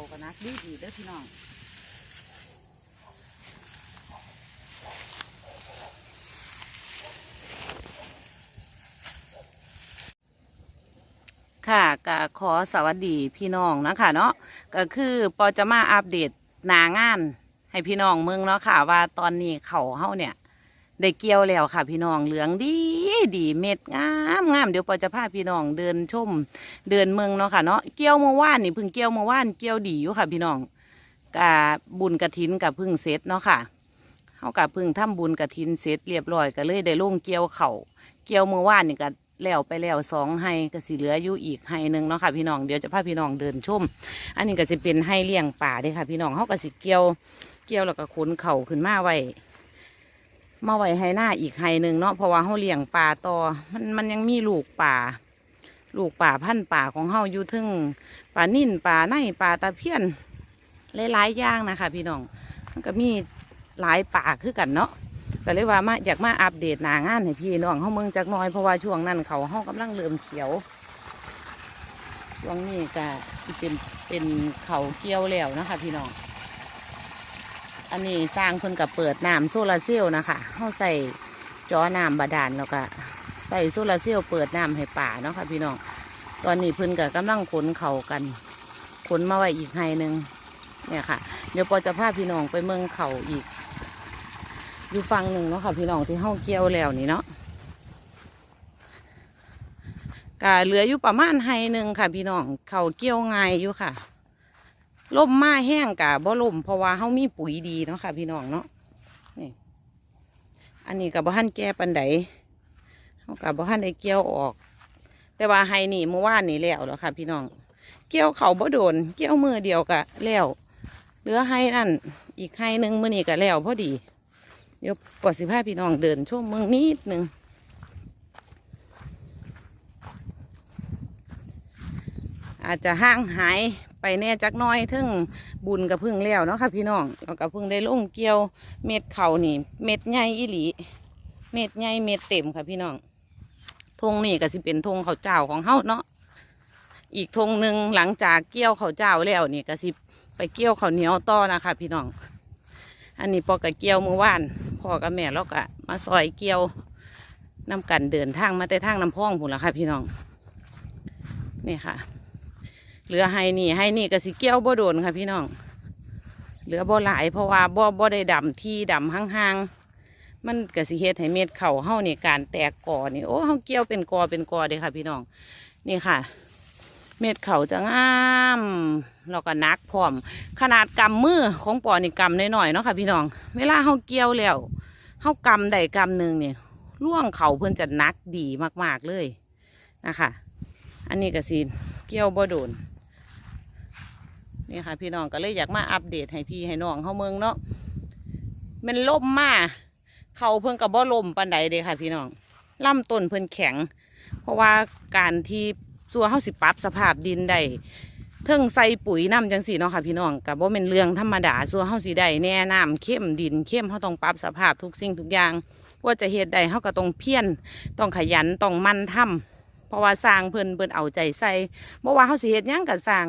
เขากันนักดีดีเด้อพี่น้องค่ะก็ขอสวัสดีพี่น้องนะคะเนาะก็คือปอจะมาอัปเดตหนางาน ให้พี่น้องเมืองเนาะค่ะว่าตอนนี้เขาเฮาเนี่ย ได้เกี่ยวแล้วค่ะพี่น้องเหลืองดีดีเม็ดงามงามเดี๋ยวปอจะพาพี่น้องเดินชมเดินเมืองเนาะค่ะเนาะเกี่ยวเมื่อวานนี่เพิ่งเกี่ยวเมื่อวานเกี่ยวดีอยู่ค่ะ พี่น้องกะบุญกระถินกับพึ่งเสร็จเนาะค่ะเฮากับพึ่งทำบุญกระถินเสร็จเรียบร้อยก็เลยได้ลงเกี่ยวเขาเกี่ยวเมื่อวานนี่ก็แล้วไปแล้วสองไฮก็สิเหลืออยู่อีกไฮหนึ่งเนาะค่ะพี่น้องเดี๋ยวจะพาพี่น้องเดินชม อันนี้ก็จะเป็นไฮเลี้ยงป่าเด้ค่ะ พี่น้องเฮาก็สิเกี่ยวเกี่ยวแล้วก็ขนเข่าขึ้นมาไว้ มาไว้ให้หน้าอีกไฮหนึ่งเนาะเพราะว่าเขาเลี้ยงปลาต่อมันมันยังมีลูกป่า ลูกป่าพันธุ์ป่าของเฮาอยู่ทึ่งป่านิ่นป่าในป่าตะเพียนหลายๆอย่างนะคะ พี่น้องมันก็มีหลายป่าคือกันเนาะก็เลยว่ามาอยากมาอัปเดตหนางานให้พี่น้องเฮาเมืองจักน้อยเพราะว่าช่วงนั้นเขาเฮากำลังเริ่มเขียวช่วงนี้ก็เป็นเป็นเขาเกี่ยวแล้วนะคะ พี่น้อง อันนี้สร้างเพิ่นกับเปิดน้ำโซลาร์เซลล์นะคะเขาใส่จอน้ำบาดาลแล้วก็ใส่โซลาร์เซลล์เปิดน้ำให้ป่าเนาะค่ะพี่น้อง ตอนนี้เพิ่นกับกำลังขนเขากันขนมาไว้อีกไฮหนึ่งเนี่ยค่ะ เดี๋ยวปอจะพาพี่น้องไปเมืองเขาอีก อยู่ฝั่งหนึ่งเนาะค่ะพี่น้องที่ห้องเกี่ยวแล้วนี่เนาะกะเหลืออยู่ประมาณไฮหนึ่งค่ะพี่น้องเขาเกี่ยวง่ายอยู่ค่ะ ล่มมาแห้งกะบ่ล่มเพราะว่าเฮามีปุ๋ยดีเนาะค่ะพี่น้องเนาะนี่อันนี้กับบ่ทันแก้ปันไดเฮากับบ่ทันได้เกี่ยวออก แต่ว่าไฮนี่เมื่อวานนี่แล้วแล้วค่ะ พี่น้อง เกี่ยวเขาบ่โดน เกี่ยวมือเดียวกะแล้วเหลือไฮนั่นอีกไฮหนึ่งมื้อนี้กะแล้วพอดีเดี๋ยวปอดสิพาพี่น้องเดินช่วงเมืองนิดหนึ่งอาจจะห่างหาย ไปแน่จักน้อยถึงบุญกับพึ่งแล้วเนาะค่ะ พี่น้องแล้วก็พึ่งได้ลงเกี่ยวเม็ดเขานี่ เม็ดใหญ่อีหลี เม็ดใหญ่เม็ดเต็มค่ะพี่น้องทงนี่ก็สิเป็นทงเขาวเจ้าของเฮาเนาะอีกทงหนึ่งหลังจากเกี่ยวเขาวเจ้าแล้วนี่ก็สิไปเกี่ยวข้าวเหนียวต่อนะคะพี่น้อง อันนี้ปอกับเกี่ยวเมื่อวานพ่อกับแม่แล้วก็มาซอยเกี่ยวนำกันเดินทางมาแต่ทางน้ำพ่องผุนละค่ะพี่น้อง นี่ค่ะ เหลือให้นี่ให้นี่ก็สิเกี่ยวบ่โดนค่ะพี่น้อง เหลือบ่หลายเพราะว่าบ่บ่ได้ดำที่ดำห่างๆ มันก็สิเฮ็ดให้เม็ดเข่าเฮานี่การแตกกอนี่โอ้เฮาเกี่ยวเป็นกอเป็นกอเด้ค่ะพี่น้อง นี่ค่ะ เม็ดเข่าจะงามแล้วก็นักพร้อม ขนาดกำมือของปอนี่กำน้อยๆเนาะค่ะพี่น้อง เวลาเฮาเกี่ยวแล้วเฮากำได้กำหนึ่งเนี่ยล่วงเข่าเพิ่อนจะนักดีมากๆเลยนะคะ อันนี้ก็สิเกี่ยวบ่โดน นี่ค่ะ พี่น้องก็เลยอยากมาอัปเดตให้พี่ให้น้องเฮาเมืองเนาะมันล่มมาเขาเพิ่นกับบ่ล่มปันใดเด้ค่ะ พี่น้องลำต้นเพิ่นแข็ง เพราะว่าการที่สัวเฮาสิปรับสภาพดินได้เทิงใส่ปุ๋ยน้ำจังสีเนาะค่ะพี่น้องกับบ่เป็นเรื่องธรรมดาสัวเฮาสิได้แน่น้ำเข้มดินเข้มเฮาต้องปรับสภาพทุกสิ่งทุกอย่างว่าจะเฮ็ดได้เฮาก็ต้องเพียรต้องขยันต้องมั่นทำเพราะว่าสร้างเพิ่นเพิ่นเอาใจใส่บ่ว่าเฮาสิเฮ็ดหยังก็สร้าง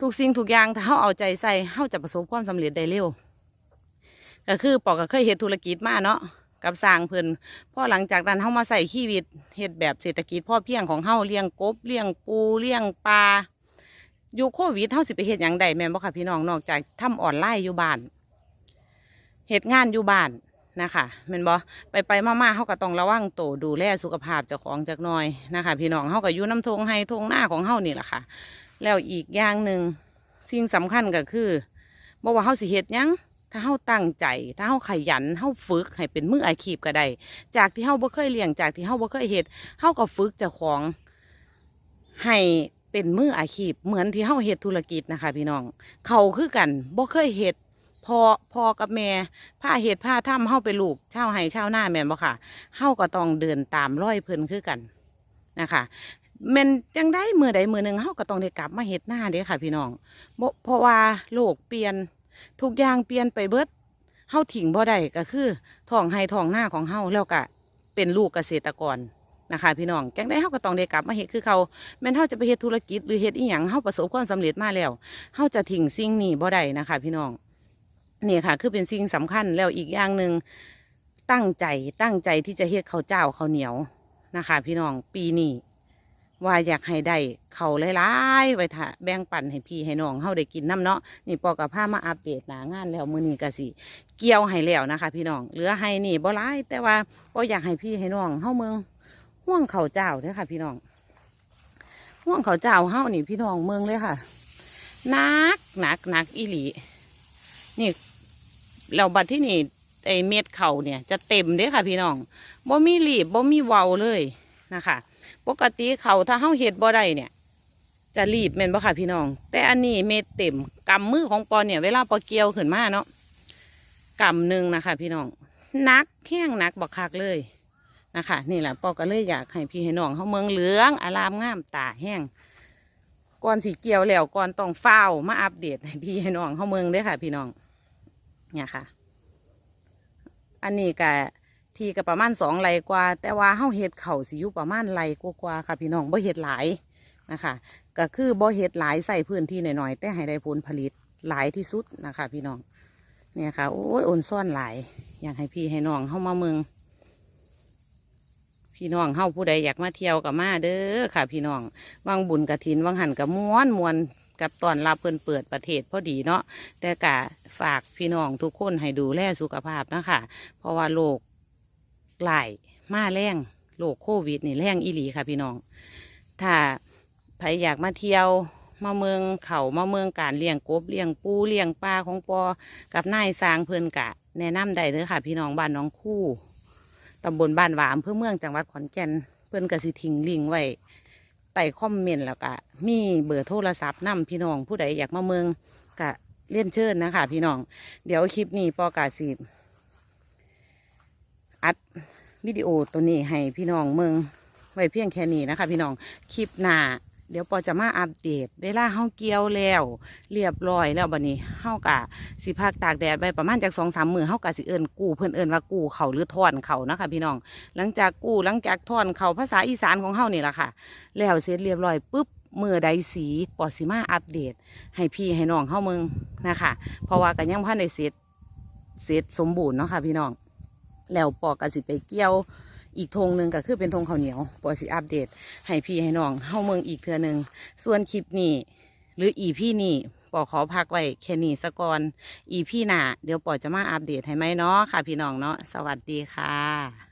ทุกสิ่งทุกอย่างถ้าเฮาเอาใจใส่เฮาจะประสบความสำเร็จได้เร็วก็คือปอกก็เคยเฮ็ดธุรกิจมาเนาะกับสร้างเพิ่นพอหลังจากนั้นเฮามาใส่ชีวิตเฮ็ดแบบเศรษฐกิจพ่อเพียงของเฮาเลี้ยงกบเลี้ยงปูเลี้ยงปลาอยู่โควิดเฮาสิไปเฮ็ดหยังได้แม่นบ่ค่ะพี่น้องนอกจากทำออนไลน์อยู่บ้านเฮ็ดงานอยู่บ้านนะคะแม่นบ่ไปไปมาๆเฮาก็ต้องระวังตัวดูแลสุขภาพเจ้าของจักหน่อยนะคะ พี่น้องเฮาก็อยู่น้ำทงไฮทงหน้าของเฮานี่แหละค่ะ แล้วอีกอย่างหนึ่งสิ่งสำคัญก็คือบอกว่าเฮาสิเฮ็ดยังถ้าเฮาตั้งใจ ถ้าเฮาขยันเฮาฝึกให้เป็นมืออาชีพก็ได้ จากที่เฮาบ่เคยเลี้ยงจากที่เฮาบ่เคยเฮ็ดเฮาก็ฝึกเจ้าของให้เป็นมืออาชีพ เหมือนที่เฮาเฮ็ดธุรกิจนะคะ พี่น้อง เขาคือกันบ่เคยเฮ็ดพอพอกับแม่ผ้าเฮ็ดผ้าทำเฮาเป็นลูกเช่าวไห้เช่าวนาแม่บ่ค่ะเฮาก็ต้องเดินตามร้อยเพิ่นคือกันนะคะ แม่นจังได้มือใดมือหนึ่งเฮาก็ต้องได้กลับมาเฮ็ดหน้าเด้ค่ะ พี่น้องบ่เพราะว่าโลกเปลี่ยนทุกอย่างเปลี่ยนไปเบิดเฮาทิ้งบ่ได้ก็คือท้องให้ท้องหน้าของเฮาแล้วก็เป็นลูกเกษตรกรนะคะ พี่น้องจังได้เฮาก็ต้องได้กลับมาเฮ็ดคือเขาแม้นเฮาจะไปเฮ็ดธุรกิจหรือเฮ็ดอีหยังเฮาประสบความสำเร็จมาแล้วเฮาจะทิ้งสิ่งนี้บ่ได้นะคะ พี่น้องนี่ค่ะ คือเป็นสิ่งสำคัญแล้วอีกอย่างหนึ่งตั้งใจตั้งใจที่จะเฮ็ดข้าวเจ้าข้าวเหนียวนะคะ พี่น้องปีนี้ ว่าอยากให้ได้เขาวหลายๆไว้ถ้าแบ่งปันให้พี่ให้น้องเฮาได้กินน้ำเนาะนี่ปอกับผ้ามาอัปเดตหนางานแล้วมื้อนี้ก็สิเกี่ยวให้แล้วนะคะ พี่น้องเหลือให้นี่บ่ร้ายแต่ว่าก็อยากให้พี่ให้น้องเฮาเมืองห่วงเขาเจ้าเด้อค่ะ พี่น้องห่วงเขาเจ้าเฮานี่พี่น้องเมืองเลยค่ะนักหนักหนักอีหลีนี่เราบัดที่นี่ไอเม็ดเขาเนี่ยจะเต็มเด้อค่ะ พี่น้องบ่มีหลีบบ่มีเวาเลยนะคะ ปกติเขาถ้าเฮาเฮ็ดบ่ได้เนี่ย จะรีบแม่นบ่ค่ะพี่น้อง แต่อันนี้เม็ดเต็มกำมือของปอเนี่ยเวลาปอเกี่ยวขึ้นมาเนาะกำหนึ่งนะคะ พี่น้องนักแข้งนักบักคักเลยนะคะ นี่แหละปอก็เลยอยากให้พี่ให้น้องเขาเมืองเหลือง อารามงามตาแห้งก่อนสีเกี่ยวแล้วก่อนต้องเฝ้ามาอัปเดตให้พี่ให้น้องเขาเมืองด้อค่ะ พี่น้องเนี่ยค่ะ อันนี้ก็ ทีก็ประมาณสองไรกว่า แต่ว่าเฮาเห็ดเข่าสิอยู่ประมาณไรกว่าๆค่ะพี่น้องบ่เห็ดหลายนะคะก็คือบ่เห็ดหลายใส่พื้นที่หน่อยๆแต่ให้ได้ผลผลิตหลายที่สุดนะคะ พี่น้องเนี่ยค่ะโอ้ยโอนซ่อนหลาย อยากให้พี่ให้น้องเข้ามาเมือง พี่น้องเข้าผู้ใดอยากมาเที่ยวกับมาเด้อค่ะ พี่น้องวังบุญกระถินวังหันกับม้วนมวนกับตอนรับเพิ่นเปิดประเทศพอดีเนาะแต่กะฝากพี่น้องทุกคนให้ดูแลสุขภาพนะคะเพราะว่าโรค หลายมาแรงโรคโควิดนี่แรงอีหลีค่ะพี่น้อง ถ้าใครอยากมาเที่ยวมาเมืองเขามาเมืองการเลี้ยงกบเลี้ยงปูเลี้ยงปลาของปอกับนายสร้างเพิ่อนกะ แนะนำได้เลยค่ะ พี่น้องบ้านน้องคู่ตำบลบ้านหวามเพื่อเมืองจังหวัดขอนแก่นเพิ่อนกสิทิ้งลิงไว้ใต้คอมเมนต์แล้วก็มีเบอร์โทรศัพท์นํพี่น้องผู้ใดอยากมาเมืองกะเลี่ยนเชิญนะคะพี่น้อง เดี๋ยวคลิปนี้ปอกาสิ อัดวิดีโอตัวนี้ให้พี่น้องเมืองไว้เพียงแค่นี้นะคะ พี่น้องคลิปหน้าเดี๋ยวปอจะมาอัปเดตเวลาเฮาเกี่ยวแล้ว เรียบร้อยแล้วบัดนี้เฮากะสิพักตากแดดไปประมาณจากสองสามมือเฮากะสิเอิญกู้เพิ่อนเอิญว่ากู้เขาหรือทอนเขานะคะพี่น้อง หลังจากกู้หลังจากทอนเขาภาษาอีสานของเฮานี่แหละค่ะ แล้วเสร็จเรียบร้อยปุ๊บมือใดสีปอสิมาอัปเดต ให้พี่ให้น้องเฮาเมืองนะคะเพราะว่ากันยังพันได้เสร็จเสร็จสมบูรณ์เนาะค่ะพี่น้อง แล้วปอกะสิไปเกี่ยวอีกธงหนึ่งก็คือเป็นธงข้าวเหนียวปอสิอัปเดต ให้พี่ให้น้องเข้าเมืองอีกเทือหนึ่งส่วนคลิปนี้ หรืออีพี่นี่ปอขอพักไว้แค่นี้สะก่อนอีพี่หนาเดี๋ยวปอจะมาอัปเดตให้ไหมเนาะค่ะ พี่น้องเนาะสวัสดีค่ะ